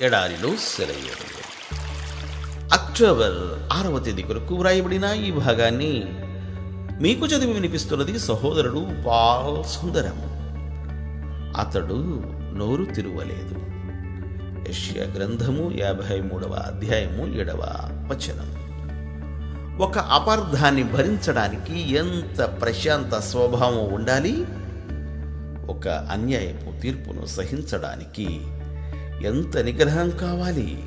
ఎడారిలో సెలయేరు. అక్టోబర్ ఆరవ తేదీ కొరకు వ్రాయబడిన ఈ భాగాన్ని మీకు చదివి వినిపిస్తున్నది సహోదరుడు పాల్ సుందరం. అతడు నోరు తిరువలేదు. యష్యా గ్రంథము యాభై మూడవ అధ్యాయము ఏడవ వచనం. ఒక అపార్థాన్ని భరించడానికి ఎంత ప్రశాంత స్వభావం ఉండాలి? ఒక అన్యాయపు తీర్పును సహించడానికి ఎంత నిగ్రహం కావాలి?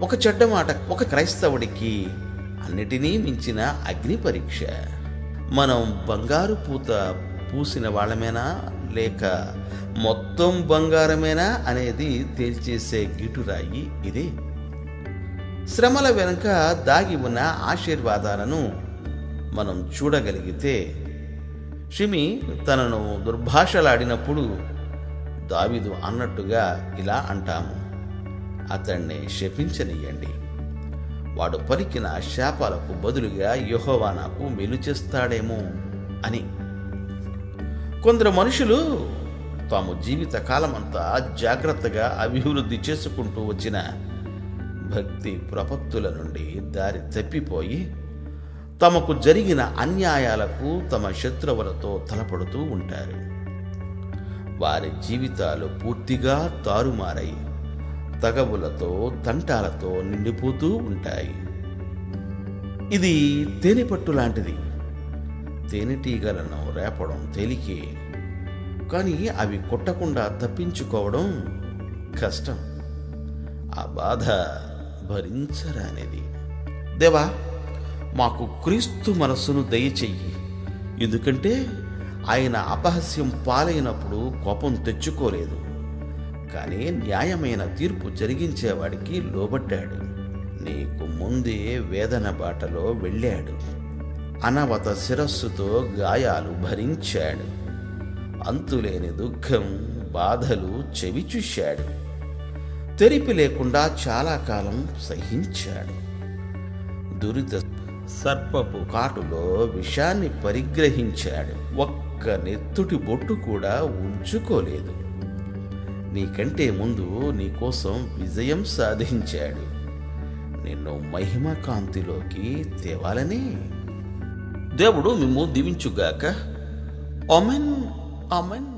ఒక చెడ్డ మాట ఒక క్రైస్తవుడికి అన్నిటినీ మించిన అగ్ని పరీక్ష. మనం బంగారు పూత పూసిన వాళ్ళమేనా? లేక మొత్తం బంగారమేనా? అనేది తేల్చేసే గిటురాయి ఇదే. శ్రమల వెనుక దాగి ఉన్న ఆశీర్వాదాలను మనం చూడగలిగితే షిమి తనను దుర్భాషలాడినప్పుడు దావిదు అన్నట్టుగా ఇలా అంటాము. అతన్ని శపించనియండి. వాడు పలికిన శాపాలకు బదులుగా యహోవా నాకు మేలు చేస్తాడేమో అని. కొందరు మనుషులు తాము జీవిత కాలమంతా జాగ్రత్తగా అభివృద్ధి చేసుకుంటూ వచ్చిన భక్తి ప్రపత్తుల నుండి దారి తప్పిపోయి తమకు జరిగిన అన్యాయాలకు తమ శత్రువులతో తలపడుతూ ఉంటారు. వారి జీవితాలు పూర్తిగా తారుమారై తగవులతో తంటాలతో నిండిపోతూ ఉంటాయి. ఇది తేనెపట్టు లాంటిది. తేనెటీగలను రేపడం తేలికే. కానీ అవి కొట్టకుండా తప్పించుకోవడం కష్టం. ఆ బాధ భరించరానిది. దేవా మాకు క్రీస్తు మనస్సును దయచెయ్యి. ఎందుకంటే ఆయన అపహస్యం పాలైనప్పుడు కోపం తెచ్చుకోలేదు. కానీ న్యాయమైన తీర్పు జరిగించేవాడికి లోబడ్డాడు. నీకు ముందే వేదన బాటలో వెళ్ళాడు. అనవత శిరస్సుతో గాయాలు భరించాడు. అంతులేని దుఃఖం బాధలు చెవి చూశాడు తెరిపి లేకుండా చాలా కాలం సహించాడు. దురిత సర్పపు కాటులో విషాన్ని పరిగ్రహించాడు. ఒక్క నెత్తుటి బొట్టు కూడా ఉంచుకోలేదు. నీకంటే ముందు నీకోసం విజయం సాధించాడు. నిన్ను మహిమ కాంతిలోకి తేవాలని. దేవుడు మిమ్ము దీవించుగాక. Amen amen